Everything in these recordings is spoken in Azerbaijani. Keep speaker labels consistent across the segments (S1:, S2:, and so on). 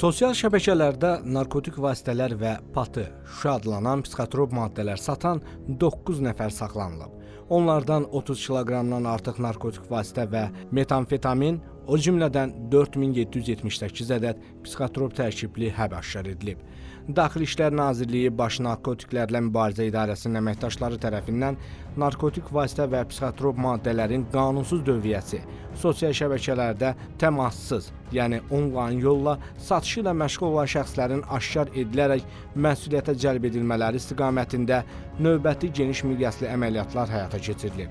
S1: Sosial şəbəkələrdə narkotik vasitələr və patı, şuşa adlanan psixotrop maddələr satan 9 nəfər saxlanılıb. Onlardan 30 kiloqramdan artıq narkotik vasitə və metamfetamin, o cümlədən 4778 ədəd psixotrop tərkibli həb aşkar edilib. Daxili İşlər Nazirliyi Baş Narkotiklərlə Mübarizə İdarəsinin əməkdaşları tərəfindən narkotik vasitə və psixotrop maddələrin qanunsuz dövriyyəsi, sosial şəbəkələrdə təmassız, yəni onlayn yolla satışı ilə məşğul olan şəxslərin aşkar edilərək məsuliyyətə cəlb edilmələri istiqamətində növbəti geniş miqyaslı əməliyyatlar həyata keçirilib.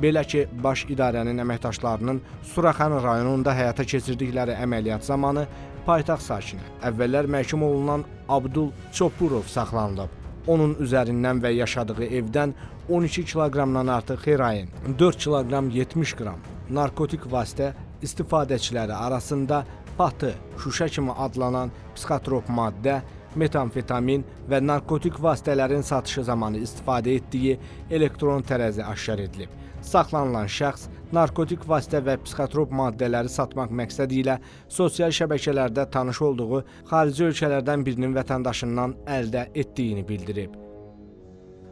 S1: Belə ki, baş idarənin əməkdaşlarının Suraxan rayonunda həyata keçirdikləri əməliyyat zamanı paytaxt sakini, əvvəllər məhkum olunan Abdul Çopurov saxlanılıb. Onun üzərindən və yaşadığı evdən 12 kiloqramdan artıq heroin, 4 kiloqram 70 qram narkotik vasitə istifadəçiləri arasında patı, şuşa kimi adlanan psixotrop maddə, metamfetamin və narkotik vasitələrin satışı zamanı istifadə etdiyi elektron tərəzi aşkar edilib. Saxlanılan şəxs narkotik vasitə və psixotrop maddələri satmaq məqsədi ilə sosial şəbəkələrdə tanış olduğu xarici ölkələrdən birinin vətəndaşından əldə etdiyini bildirib.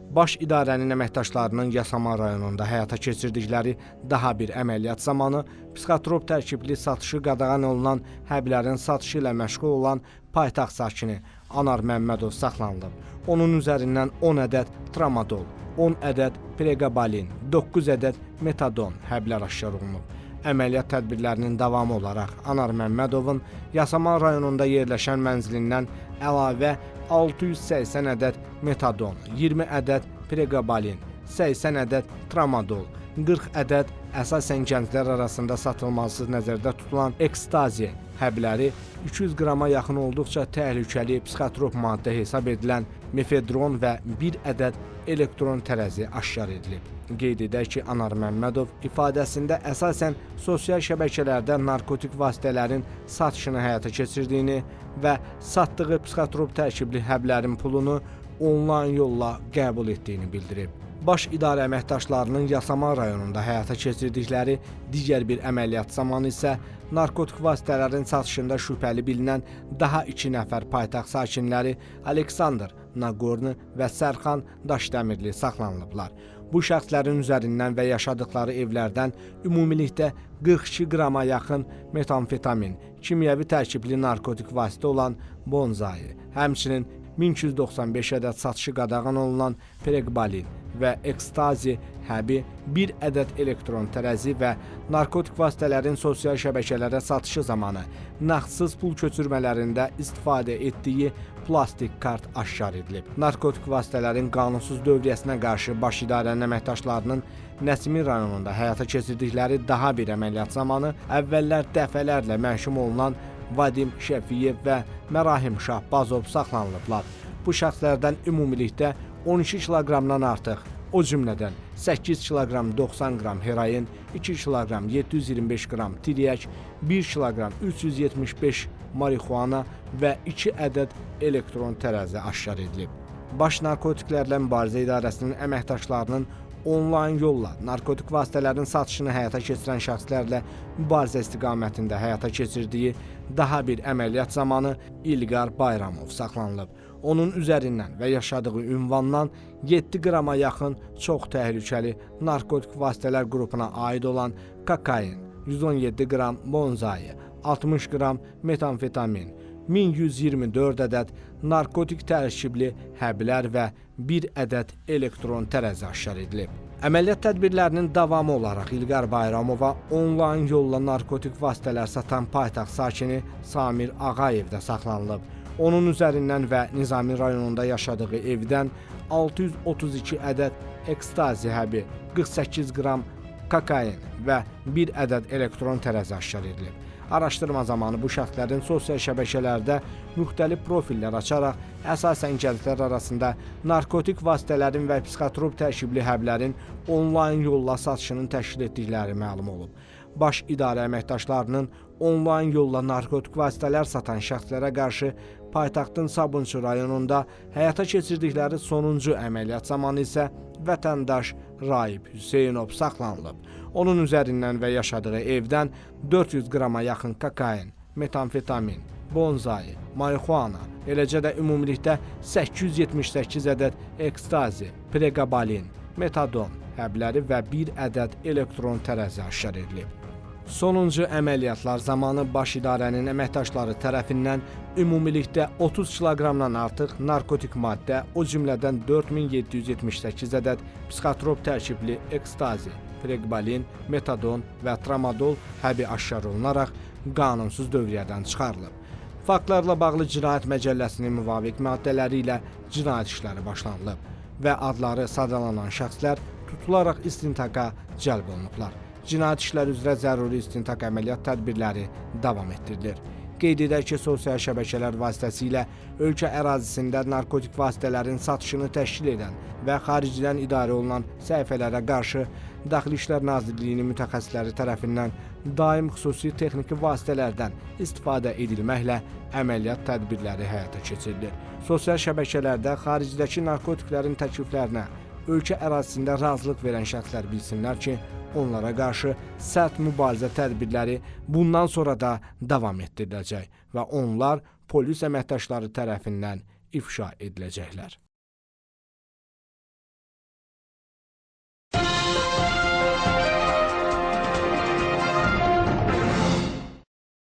S1: Baş idarənin əməkdaşlarının Yasamal rayonunda həyata keçirdikləri daha bir əməliyyat zamanı psixotrop tərkibli satışı qadağan olunan həblərin satışı ilə məşğul olan paytaxt sakini Anar Məmmədov saxlanılıb. Onun üzərindən 10 ədəd tramadol, 10 ədəd pregabalin, 9 ədəd metadon həblər aşkar olunub. Əməliyyat tədbirlərinin davamı olaraq Anar Məmmədovun Yasamal rayonunda yerləşən mənzilindən əlavə 680 ədəd metadon, 20 ədəd pregabalin, 80 ədəd tramadol, 40 ədəd əsasən gənclər arasında satılması nəzərdə tutulan ekstazi həbləri 200 qrama yaxın olduqca təhlükəli psixotrop maddə hesab edilən mefedron və 1 ədəd elektron tərəzi aşkar edilib. Qeyd edək ki, Anar Məmmədov ifadəsində əsasən sosial şəbəkələrdə narkotik vasitələrin satışını həyata keçirdiyini və satdığı psixotrop tərkibli həblərin pulunu onlayn yolla qəbul etdiyini bildirib. Baş idarə əməkdaşlarının Yasamal rayonunda həyata keçirdikləri digər bir əməliyyat zamanı isə narkotik vasitələrin satışında şübhəli bilinən daha 2 nəfər paytaxt sakinləri Aleksandr Nagorni və Sərxan Daşdəmirli saxlanılıblar. Bu şəxslərin üzərindən və yaşadıkları evlərdən ümumilikdə 42 qrama yaxın metamfetamin, kimyəvi tərkibli narkotik vasitə olan bonzai, həmçinin 1295 ədəd satışı qadağan olunan preqbalin və ekstazi həbi, bir ədəd elektron tərəzi və narkotik vasitələrin sosial şəbəkələrə satışı zamanı nağdsız pul köçürmələrində istifadə etdiyi plastik kart aşkar edilib. Narkotik vasitələrin qanunsuz dövriyyəsinə qarşı baş idarənin əməkdaşlarının Nəsimi rayonunda həyata keçirdikləri daha bir əməliyyat zamanı əvvəllər dəfələrlə məhkum olunan Vadim Şəfiyev və Mərahim Şahbazov saxlanılıblar. Bu şəxslərdən ümumilikdə 12 kiloqramdan artıq, o cümlədən 8 kiloqram 90 qram heroin, 2 kiloqram 725 qram tiryək, 1 kiloqram 375 marixuana və 2 ədəd elektron tərəzi aşkar edilib. Baş Narkotiklərlə Mübarizə İdarəsinin əməkdaşlarının onlayn yolla narkotik vasitələrin satışını həyata keçirən şəxslərlə mübarizə istiqamətində həyata keçirdiyi daha bir əməliyyat zamanı İlqar Bayramov saxlanılıb. Onun üzərindən və yaşadığı ünvandan 7 qrama yaxın çox təhlükəli narkotik vasitələr qrupuna aid olan kokain, 117 qram bonzai, 60 qram metamfetamin, 1124 ədəd narkotik tərkibli həblər və 1 ədəd elektron tərəzi aşkar edilib. Əməliyyat tədbirlərinin davamı olaraq İlqar Bayramova onlayn yolla narkotik vasitələr satan paytaxt sakini Samir Ağayev də saxlanılıb. Onun üzərindən və Nizami rayonunda yaşadığı evdən 632 ədəd ekstazi həbi, 48 qram kokain və 1 ədəd elektron tərəzi aşkar edilib. Araşdırma zamanı bu şəxslərin sosial şəbəkələrdə müxtəlif profillər açaraq əsasən gənclər arasında narkotik vasitələrin və psixotrop tərkibli həblərin onlayn yolla satışının təşkil etdikləri məlum olub. Baş idarə əməkdaşlarının onlayn yolla narkotik vasitələr satan şəxslərə qarşı paytaxtın Sabunçu rayonunda həyata keçirdikləri sonuncu əməliyyat zamanı isə vətəndaş Raib Hüseynov saxlanılıb. Onun üzərindən və yaşadığı evdən 400 qrama yaxın kokain, metamfetamin, bonzai, marixuana, eləcə də ümumilikdə 878 ədəd ekstazi, pregabalin, metadon həbləri və 1 ədəd elektron tərəzi aşkar edilib. Sonuncu əməliyyatlar zamanı baş idarənin əməkdaşları tərəfindən ümumilikdə 30 kiloqramdan artıq narkotik maddə, o cümlədən 4778 ədəd psixotrop tərkibli ekstazi, preqbalin, metadon və tramadol həbi aşkar olunaraq qanunsuz dövriyyədən çıxarılıb. Faktlarla bağlı Cinayət Məcəlləsinin müvafiq maddələri ilə cinayət işləri başlanılıb və adları sadalanan şəxslər tutularaq istintaqa cəlb olunublar. Cinayət işləri üzrə zəruri istintaq əməliyyat tədbirləri davam etdirilir. Qeyd edək ki, sosial şəbəkələr vasitəsilə ölkə ərazisində narkotik vasitələrin satışını təşkil edən və xaricdən idarə olunan səhifələrə qarşı Daxili İşlər Nazirliyinin mütəxəssisləri tərəfindən daim xüsusi texniki vasitələrdən istifadə edilməklə əməliyyat tədbirləri həyata keçirilir. Sosial şəbəkələrdə xaricdəki narkotiklərin təkliflərinə ölkə ərazisində razılıq verən şəxslər bilsinlər ki, onlara qarşı sərt mübarizə tədbirləri bundan sonra da davam etdiriləcək və onlar polis əməkdaşları tərəfindən ifşa ediləcəklər.